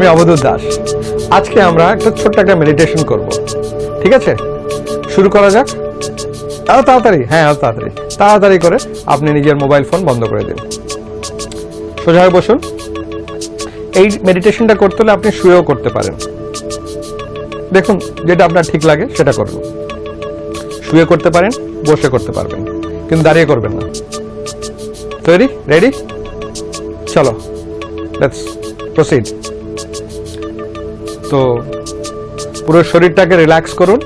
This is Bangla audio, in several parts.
আমি অবধূত দাস। আজকে আমরা একটা ছোট্ট একটা মেডিটেশন করব। ঠিক আছে? শুরু করা যাক। এত তাড়াতাড়ি। হ্যাঁ এত তাড়াতাড়ি। তাড়াতাড়ি করে আপনি নিজের মোবাইল ফোন বন্ধ করে দিন। সোজা হয়ে বসুন। এই মেডিটেশনটা করতে হলে আপনি শুয়েও করতে পারেন। দেখুন, যেটা আপনার ঠিক লাগে, সেটা করুন। শুয়ে করতে পারেন, বসে করতে পারবেন। কিন্তু দাঁড়িয়ে করবেন না। তৈরি? রেডি চলো। লেটস প্রসিড তো পুরো শরীরটাকে রিল্যাক্স করুন।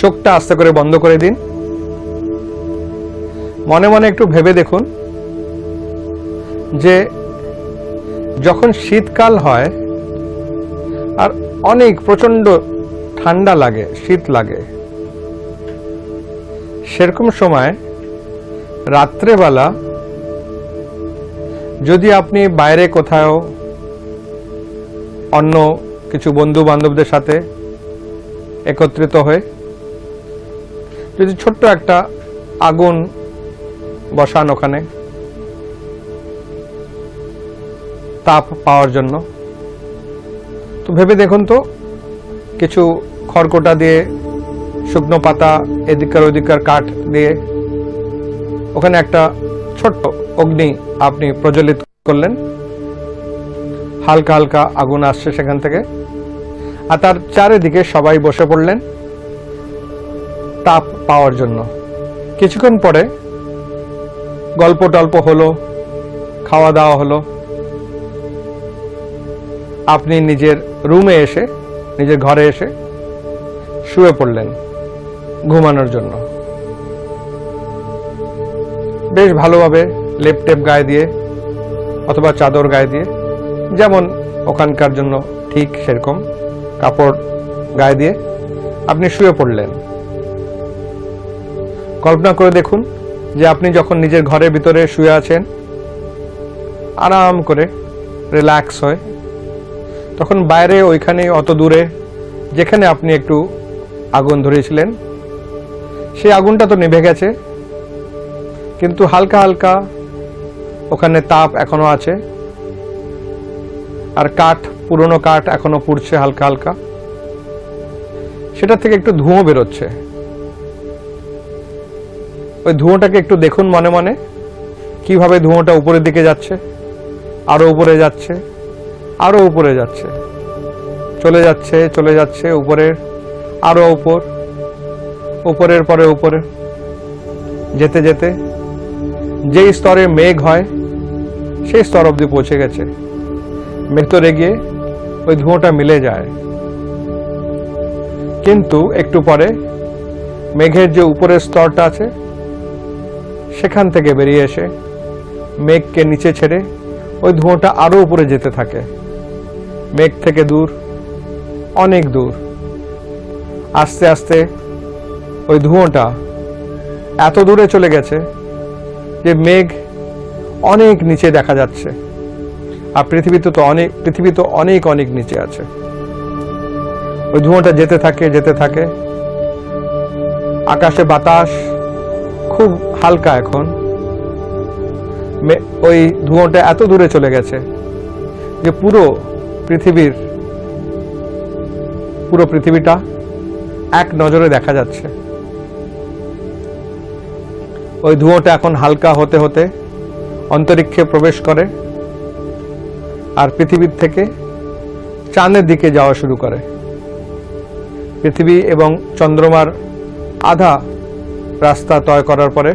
চোখটা আস্তে করে বন্ধ করে দিন। মনে মনে একটু ভেবে দেখুন যে যখন শীতকাল হয় আর অনেক প্রচণ্ড ঠান্ডা লাগে, শীত লাগে, সেরকম সময় রাত্রেবেলা যদি আপনি বাইরে কোথাও অন্য কিছু বন্ধু বান্ধবদের সাথে একত্রিত হয়ে যদি ছোট্ট একটা আগুন বসান ওখানে, তাপ পাওয়ার জন্য। তো ভেবে দেখুন তো, কিছু খড়কোটা দিয়ে, শুকনো পাতা এদিককার ওদিককার কাঠ দিয়ে, ওখানে একটা ছোট্ট অগ্নি আপনি প্রজ্বলিত করলেন। হালকা হালকা আগুন আসছে সেখান থেকে। আর তার চারিদিকে সবাই বসে পড়লেন তাপ পাওয়ার জন্য। কিছুক্ষণ পরে গল্প টল্প হলো, খাওয়া দাওয়া হলো। আপনি নিজের রুমে এসে, নিজের ঘরে এসে শুয়ে পড়লেন ঘুমানোর জন্য। বেশ ভালোভাবে লেপ টেপ গায়ে দিয়ে অথবা চাদর গায়ে দিয়ে যেমন ওখানকার জন্য ঠিক সেরকম কাপড় গায়ে দিয়ে আপনি শুয়ে পড়লেন। কল্পনা করে দেখুন যে আপনি যখন নিজের ঘরের ভিতরে শুয়ে আছেন, আরাম করে রিল্যাক্স হয়, তখন বাইরে ওইখানে অত দূরে যেখানে আপনি একটু আগুন ধরিয়েছিলেন, সেই আগুনটা তো নিভে গেছে। কিন্তু হালকা হালকা ওখানে তাপ এখনও আছে। আর কাঠ, পুরনো কাঠ এখনও পুড়ছে হালকা হালকা। সেটা থেকে একটু ধুঁয়ো বেরোচ্ছে। ওই ধুঁয়োটাকে একটু দেখুন মনে মনে, কীভাবে ধুঁয়োটা উপরের দিকে যাচ্ছে, আরও উপরে যাচ্ছে, আরও উপরে যাচ্ছে। চলে যাচ্ছে চলে যাচ্ছে উপরের আরও উপর, উপরের পরে উপরে। যেতে যেতে যেই স্তরে মেঘ হয়, সেই স্তর অবধি পৌঁছে গেছে। ভেতরে গিয়ে ওই ধোঁয়াটা মিলে যায়। কিন্তু একটু পরে মেঘের যে উপরের স্তরটা আছে, সেখান থেকে বেরিয়ে এসে মেঘকে নিচে ছেড়ে ওই ধোঁয়াটা আরও উপরে যেতে থাকে। মেঘ থেকে দূর, অনেক দূর। আস্তে আস্তে ওই ধোঁয়াটা এত দূরে চলে গেছে যে মেঘ অনেক নিচে দেখা যাচ্ছে। আর পৃথিবীতে তো অনেক পৃথিবী তো অনেক অনেক নিচে আছে। ওই ধোঁয়াটা যেতে থাকে যেতে থাকে। আকাশে বাতাস, খুব হালকা এখন। ওই ধোঁয়াটা এত দূরে চলে গেছে যে পুরো পৃথিবীর, পুরো পৃথিবীটা এক নজরে দেখা যাচ্ছে। ওই ধোঁয়াটা এখন হালকা হতে হতে অন্তরিক্ষে প্রবেশ করে। আর পৃথিবীর থেকে চাঁদের দিকে যাওয়া শুরু করে। পৃথিবী এবং চন্দ্রমার আধা রাস্তা তয় করার পরে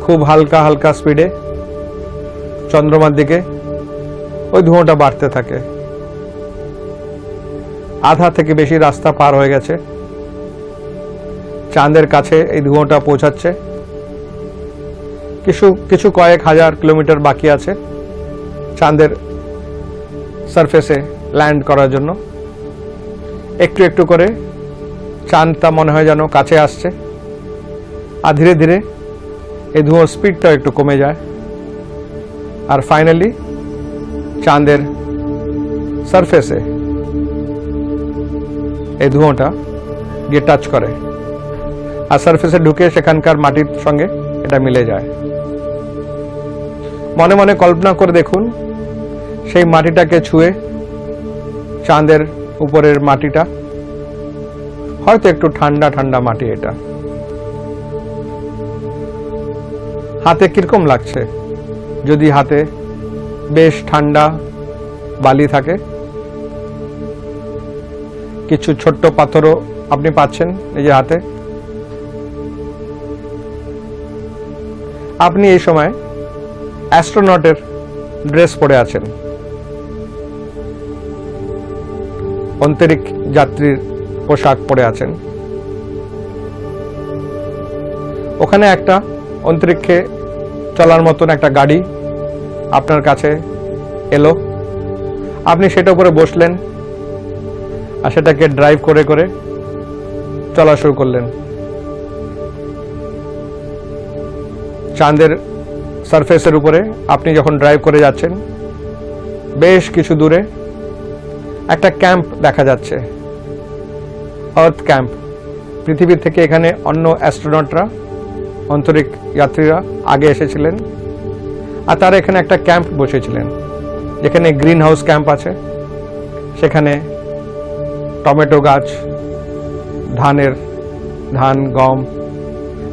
খুব হালকা হালকা স্পিডে চন্দ্রমার দিকে ওই ধোঁয়াটা বাড়তে থাকে। আধা থেকে বেশি রাস্তা পার হয়ে গেছে। চাঁদের কাছে এই ধোঁয়াটা পৌঁছাচ্ছে। কিছু কিছু কয়েক হাজার কিলোমিটার বাকি আছে। চাঁদের সারফেসে ল্যান্ড করার জন্য। একটু একটু করে চাঁদটা মনে হয় যেন কাছে আসছে। আর ধীরে ধীরে এই ধোঁয়ার স্পিডটাও একটু কমে যায়। আর ফাইনালি চাঁদের সারফেসে এই ধোঁয়াটা গিয়ে টাচ করে। আর সারফেসে ঢুকে সেখানকার মাটির সঙ্গে এটা মিলে যায়। মনে মনে কল্পনা করে দেখুন সেই মাটিটাকে ছুঁয়ে চাঁদের উপরের মাটিটা। হয়তো একটু ঠান্ডা ঠান্ডা মাটি এটা। হাতে কীরকম লাগছে? যদি হাতে বেশ ঠান্ডা বালি থাকে। কিছু ছোট্ট পাথরও আপনি পাচ্ছেন নিজের হাতে। আপনি এই সময় অ্যাস্ট্রোনটের ড্রেস পরে আছেন। অন্তরিক যাত্রীর পোশাক পরে আছেন। ওখানে একটা অন্তরিক্ষে চলার মতন একটা গাড়ি আপনার কাছে এলো। আপনি সেটা উপরে বসলেন আর সেটাকে ড্রাইভ করে করে চলা শুরু করলেন। চাঁদের সারফেসের উপরে আপনি যখন ড্রাইভ করে যাচ্ছেন, বেশ কিছু দূরে একটা ক্যাম্প দেখা যাচ্ছে। আর্থ ক্যাম্প পৃথিবীর থেকে এখানে অন্য অ্যাস্ট্রোনটরা অন্তরিক যাত্রীরা আগে এসেছিলেন আর তারা এখানে একটা ক্যাম্প বসেছিলেন যেখানে গ্রিন হাউস ক্যাম্প আছে। সেখানে টমেটো গাছ, ধানের ধান, গম,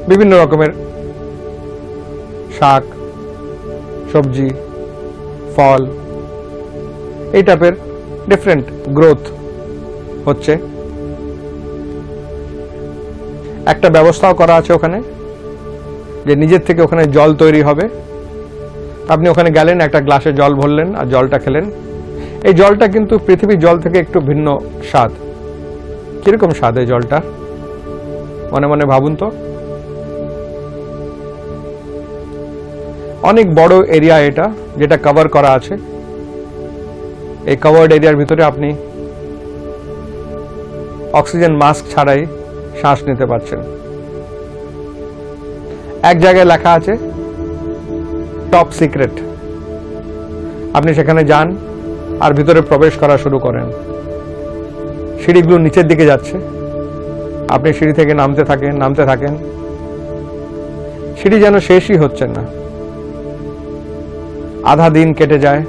বিভিন্ন রকমের শাক, সবজি, ফল, এই টাইপের ডিফারেন্ট গ্রোথ হচ্ছে। একটা ব্যবস্থাও করা আছে ওখানে, যে নিজের থেকে ওখানে জল তৈরি হবে। আপনি ওখানে গেলেন, একটা গ্লাসে জল ভরলেন আর জলটা খেলেন। এই জলটা কিন্তু পৃথিবীর জল থেকে একটু ভিন্ন স্বাদ। কীরকম স্বাদ এই জলটা? মনে মনে ভাবুন তো। অনেক বড় এরিয়া এটা, যেটা কভার করা আছে। এই কভার্ড এরিয়ার ভিতরে আপনি অক্সিজেন মাস্ক ছাড়াই শ্বাস নিতে পারছেন। এক জায়গায় লেখা আছে টপ সিক্রেট আপনি সেখানে যান আর ভিতরে প্রবেশ করা শুরু করেন। সিঁড়িগুলো নিচের দিকে যাচ্ছে। আপনি সিঁড়ি থেকে নামতে থাকেন নামতে থাকেন। সিঁড়ি যেন শেষই হচ্ছে না। আধা দিন কেটে যায়।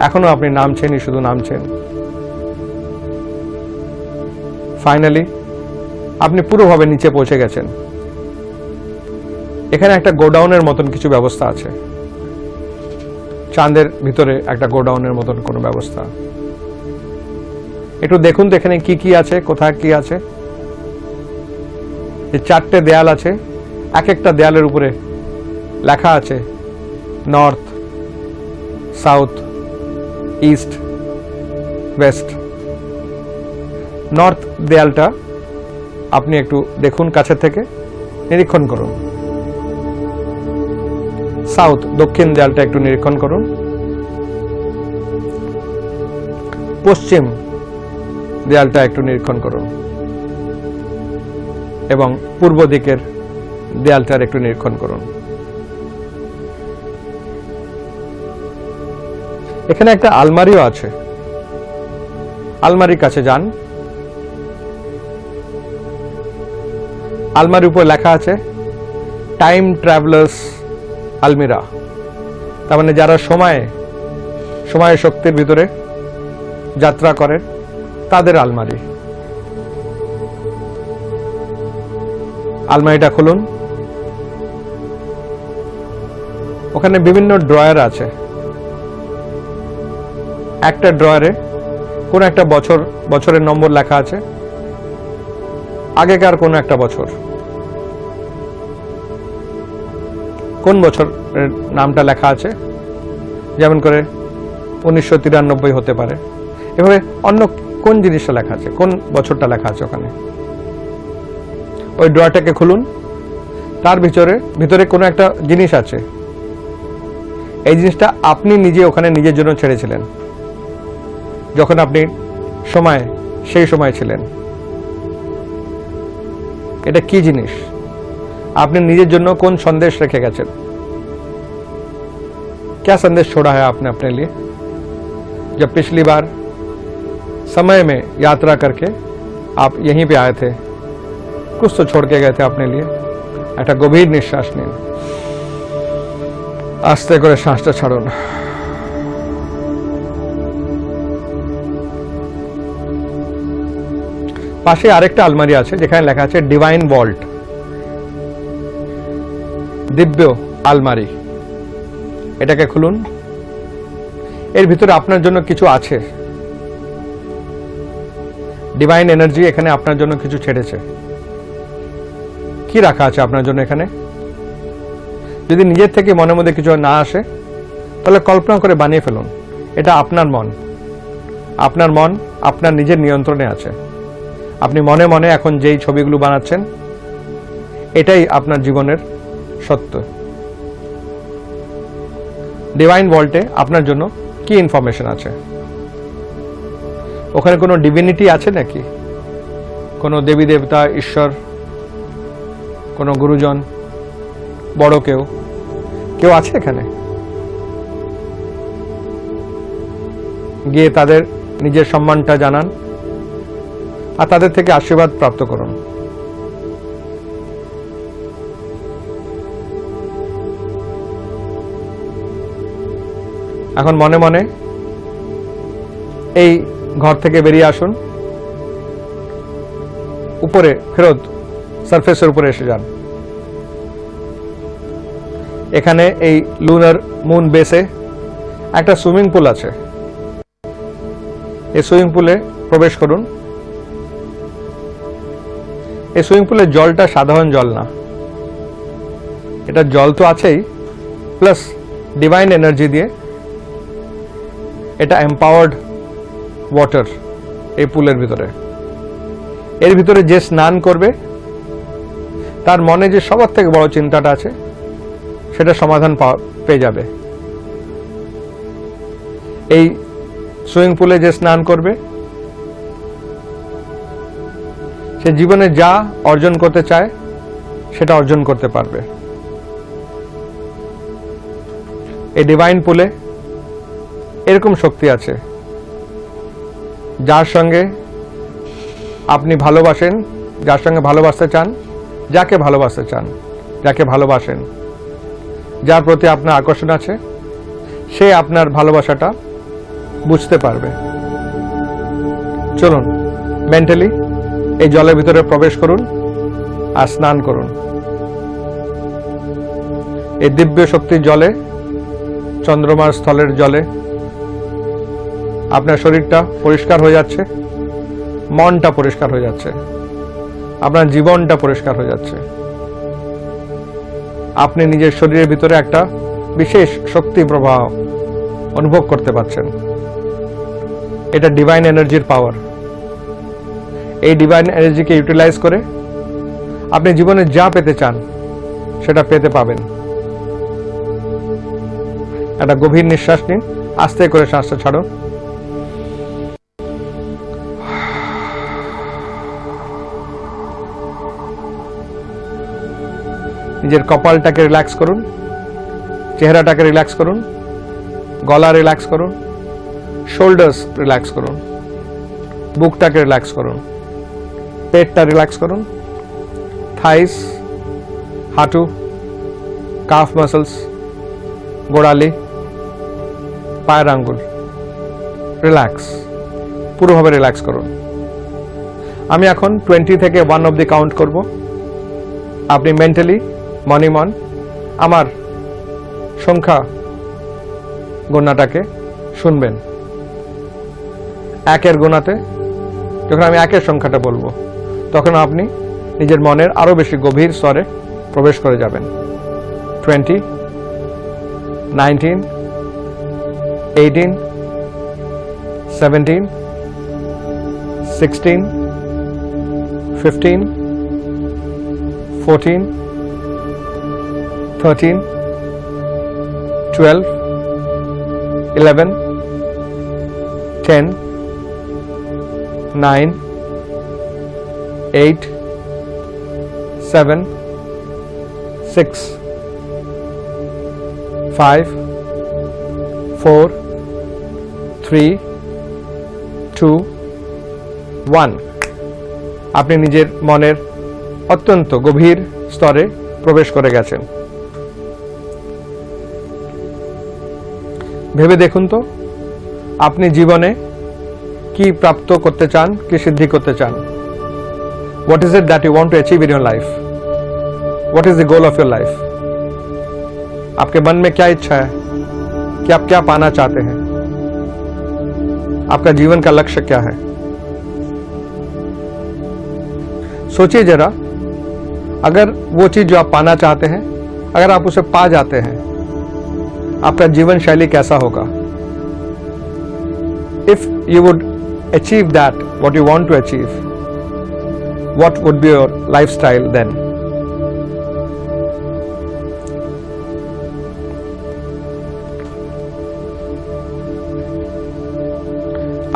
এখনও আপনি নামছেনই, শুধু নামছেন। ফাইনালি আপনি পুরোভাবে নিচে পৌঁছে গেছেন। এখানে একটা গোডাউনের মতন কিছু ব্যবস্থা আছে। চাঁদের ভিতরে একটা গোডাউনের মতন কোনো ব্যবস্থা। একটু দেখুন তো এখানে কি কি আছে, কোথায় কি আছে। যে চারটে দেয়াল আছে এক একটা দেয়ালের উপরে লেখা আছে, north, south east west north দেয়ালটা আপনি একটু দেখুন কাছের থেকে, নিরীক্ষণ করুন। সাউথ দক্ষিণ দেয়ালটা একটু নিরীক্ষণ করুন। পশ্চিম দেয়ালটা একটু নিরীক্ষণ করুন। এবং পূর্ব দিকের দেয়ালটার একটু নিরীক্ষণ করুন। এখানে একটা আলমারিও আছে। আলমারির কাছে যান। আলমারির উপর লেখা আছে টাইম ট্রাভেলার্স আলমিরা তার মানে যারা সময়ে সময় শক্তির ভিতরে যাত্রা করেন, তাদের আলমারি। আলমারিটা খুলুন। ওখানে বিভিন্ন ড্রয়ার আছে। একটা ড্রয়ারে কোন একটা বছর, বছরের নম্বর লেখা আছে। আগেকার কোন একটা বছর। কোন বছরের নামটা লেখা আছে? যেমন করে উনিশশো তিরানব্বই হতে পারে। এভাবে অন্য কোন জিনিসটা লেখা আছে? কোন বছরটা লেখা আছে ওখানে? ওই ড্রয়ারটাকে খুলুন। তার ভিতরে ভিতরে কোনো একটা জিনিস আছে। এই জিনিসটা আপনি নিজে ওখানে নিজের জন্য ছেড়েছিলেন। যখন আপনি সময় সেই সময় ছিলেন এটা কি জিনিস আপনি নিজের জন্য কোন সন্দেশ রেখে গেছেন क्या संदेश छोड़ा है आपने अपने लिए जब पिछली बार समय में यात्रा करके आप यहीं पे आए थे कुछ तो छोड़ के गए थे अपने लिए একটা গভীর নিঃশ্বাস নিন আস্তে করে শ্বাসটা ছাড়ুন পাশে আরেকটা আলমারি আছে, যেখানে লেখা আছে ডিভাইন ভল্ট দিব্য আলমারি। এটাকে খুলুন। এর ভিতরে আপনার জন্য কিছু আছে। ডিভাইন এনার্জি এখানে আপনার জন্য কিছু ছেড়েছে। কি রাখা আছে আপনার জন্য এখানে? যদি নিজের থেকে মনের মধ্যে কিছু না আসে, তাহলে কল্পনা করে বানিয়ে ফেলুন। এটা আপনার মন। আপনার মন আপনার নিজের নিয়ন্ত্রণে আছে। আপনি মনে মনে এখন যেই ছবিগুলো বানাচ্ছেন, এটাই আপনার জীবনের সত্য। ডিভাইন ভল্টে আপনার জন্য কি ইনফরমেশন আছে? ওখানে কোনো ডিভিনিটি আছে নাকি? কোনো দেবী দেবতা ঈশ্বর, কোনো গুরুজন, বড় কেউ? কেউ আছে এখানে? গিয়ে তাদের নিজের সম্মানটা জানান। আর তাদের থেকে আশীর্বাদ প্রাপ্ত করুন। এখন মনে মনে এই ঘর থেকে বেরিয়ে আসুন। উপরে ফেরত সারফেসের উপরে এসে যান। এখানে এই লুনার মুন বেসে একটা সুইমিং পুল আছে। এই সুইমিং পুলে প্রবেশ করুন। এই সুইমিং পুলের জলটা সাধারণ জল না। এটা জল তো আছেই প্লাস ডিভাইন এনার্জি দিয়ে এটা এম্পাওয়ার্ড ওয়াটার এই পুলের ভিতরে। এর ভিতরে যে স্নান করবে, তার মনে যে সবার থেকে বড় চিন্তাটা আছে, সেটা সমাধান পেয়ে যাবে। এই সুইমিং পুলে যে স্নান করবে সে জীবনে যা অর্জন করতে চায়, সেটা অর্জন করতে পারবে। এই ডিভাইন পুলে এরকম শক্তি আছে, যার সঙ্গে আপনি ভালোবাসেন, যার সঙ্গে ভালোবাসতে চান, যাকে ভালোবাসতে চান, যাকে ভালোবাসেন। যার প্রতি আপনার আকর্ষণ আছে, সে আপনার ভালোবাসাটা বুঝতে পারবে। চলুন মেন্টালি এই জলের ভিতরে প্রবেশ করুন আর স্নান করুন। এই দিব্য শক্তির জলে, চন্দ্রমার স্থলের জলে, আপনার শরীরটা পরিষ্কার হয়ে যাচ্ছে, মনটা পরিষ্কার হয়ে যাচ্ছে, আপনার জীবনটা পরিষ্কার হয়ে যাচ্ছে। আপনি নিজের শরীরের ভিতরে একটা বিশেষ শক্তি প্রবাহ অনুভব করতে পারছেন। এটা ডিভাইন এনার্জির পাওয়ার এই ডিভাইন এনার্জিকে ইউটিলাইজ করে আপনি জীবনে যা পেতে চান, সেটা পেতে পাবেন। একটা গভীর নিঃশ্বাস নিন, আস্তে করে শ্বাসটা ছাড়ুন। নিজের কপালটাকে রিল্যাক্স করুন, চেহারাটাকে রিল্যাক্স করুন, গলা রিল্যাক্স করুন শোল্ডার্স রিল্যাক্স করুন, বুকটাকে রিল্যাক্স করুন। পেটটা রিল্যাক্স করুন। থাইস হাঁটু কাফ মাসলস গোড়ালি, পায়ের আঙ্গুল রিল্যাক্স পুরোভাবে রিল্যাক্স করুন। আমি এখন টোয়েন্টি থেকে ওয়ান অব দি কাউন্ট করব। আপনি মেন্টালি মনিমন আমার সংখ্যা গণনাটাকে শুনবেন। একের গোনাতে, যখন আমি একের সংখ্যাটা বলব তখন আপনি নিজের মনের আরও বেশি গভীর স্তরে প্রবেশ করে যাবেন। Twenty nineteen eighteen seventeen sixteen fifteen fourteen thirteen twelve eleven ten nine eight seven six five four three two one আপনি নিজের মনের অত্যন্ত গভীর স্তরে প্রবেশ করে গেছেন। ভেবে দেখুন তো, আপনি জীবনে কি প্রাপ্ত করতে চান, কি সিদ্ধি করতে চান? What is it that you want to achieve in your life? What is the goal of your life? आपके मन में क्या इच्छा है कि आप क्या पाना चाहते हैं आपका जीवन का लक्ष्य क्या है सोचिए जरा, अगर वो चीज़ जो आप पाना चाहते हैं, अगर आप उसे पा जाते हैं, आपका जीवन शैली कैसा होगा if you would achieve that what you want to achieve what would be your lifestyle then?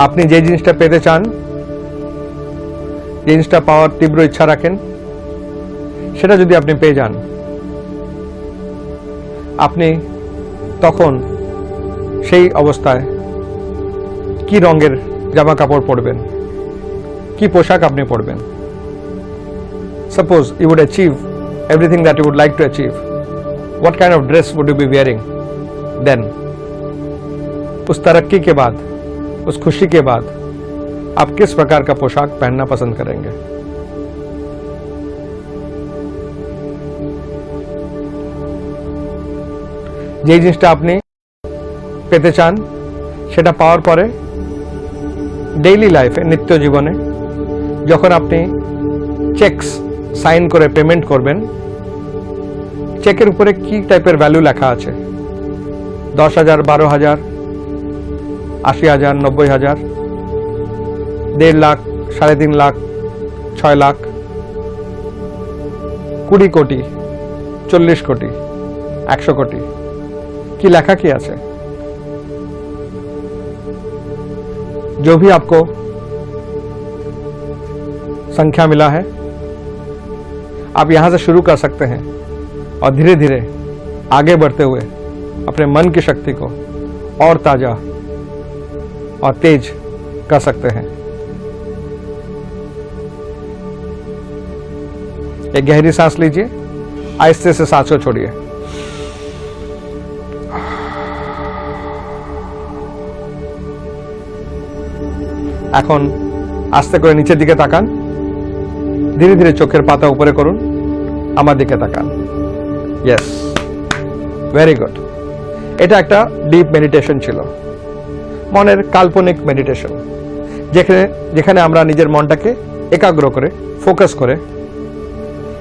আপনি যে জিনিসটা পেতে চান, যে জিনিসটা পাওয়ার তীব্র ইচ্ছা রাখেন, সেটা যদি আপনি পেয়ে যান, আপনি তখন সেই অবস্থায় কি রঙের জামা কাপড় পরবেন কি পোশাক আপনি পরবেন Suppose you would achieve everything that you would like to achieve. What kind of dress would you be wearing then? उस तरक्की के बाद उस खुशी के बाद आप किस प्रकार का पोशाक पहनना पसंद करेंगे যে জিনিসটা আপনি পেতে চান সেটা পাওয়ার পরে ডেইলি লাইফে নিত্য জীবনে যখন আপনি চেকস সাইন করে পেমেন্ট করবেন চেকের উপরে কি টাইপের ভ্যালু লেখা আছে দশ হাজার বারো হাজার আশি হাজার নব্বই হাজার দেড় লাখ সাড়ে তিন লাখ ছয় লাখ কুড়ি কোটি চল্লিশ কোটি একশো কোটি কি লেখা কি আছে जो भी आपको संख्या मिला है आप यहां से शुरू कर सकते हैं और धीरे धीरे आगे बढ़ते हुए अपने मन की शक्ति को और ताजा और तेज कर सकते हैं एक गहरी सांस लीजिए आहिस्ते से सांस को छोड़िए এখন আস্তে করে নিচের দিকে তাকান ধীরে ধীরে চোখের পাতা উপরে করুন। আমার দিকে তাকান। ইয়েস ভেরি গুড এটা একটা ডিপ মেডিটেশন ছিল। মনের কাল্পনিক মেডিটেশন যেখানে যেখানে আমরা নিজের মনটাকে একাগ্র করে ফোকাস করে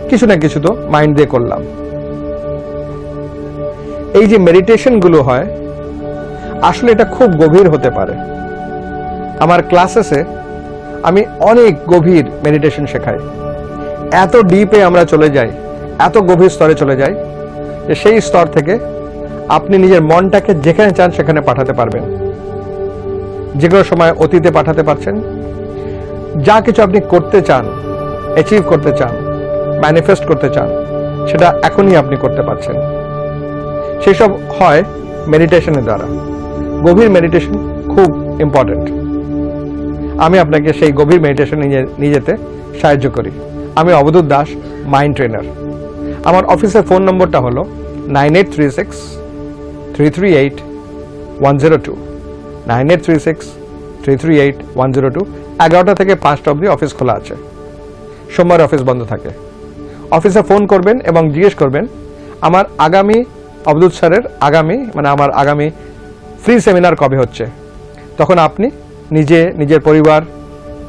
কিছু না কিছু তো মাইন্ড দিয়ে করলাম। এই যে মেডিটেশনগুলো হয়, আসলে এটা খুব গভীর হতে পারে। আমার ক্লাসেসে আমি অনেক গভীর মেডিটেশন শেখাই। এত ডিপে আমরা চলে যাই, এত গভীর স্তরে চলে যাই, যে সেই স্তর থেকে আপনি নিজের মনটাকে যেখানে চান সেখানে পাঠাতে পারবেন। যে কোনো সময় অতীতে পাঠাতে পারছেন, যা কিছু আপনি করতে চান অ্যাচিভ করতে চান ম্যানিফেস্ট করতে চান, সেটা এখনই আপনি করতে পারছেন। সেসব হয় মেডিটেশনের দ্বারা। গভীর মেডিটেশন খুব ইম্পর্টেন্ট আমি আপনাকে সেই গভীর মেডিটেশন নিয়ে নিয়ে যেতে সাহায্য করি। আমি অবধূত দাস মাইন্ড ট্রেনার আমার অফিসের ফোন নম্বরটা হলো nine eight three six three three eight one zero two. Nine eight three six three three eight one zero two. এগারোটা থেকে পাঁচটা অবধি অফিস খোলা আছে। সোমবার অফিস বন্ধ থাকে। অফিসে ফোন করবেন এবং জিজ্ঞেস করবেন, আমার আগামী অবধূত স্যারের আগামী মানে আমার আগামী ফ্রি সেমিনার কবে হচ্ছে? তখন আপনি নিজে, নিজের পরিবার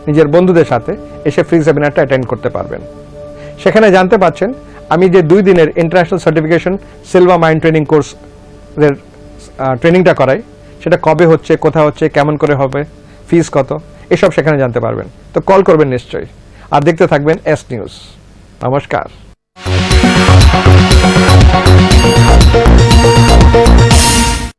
নিজের বন্ধুদের সাথে এসে ফ্রি সেমিনারটা অ্যাটেন্ড করতে পারবেন। সেখানে জানতে পাচ্ছেন, আমি যে দুই দিনের international certification Silva mind training course এর ট্রেনিংটা করাই, সেটা কবে হচ্ছে, কোথায় হচ্ছে, কেমন করে হবে ফিস কত, এসব সেখানে জানতে পারবেন। তো কল করবেন নিশ্চয়ই। আর দেখতে থাকবেন এস নিউজ নমস্কার।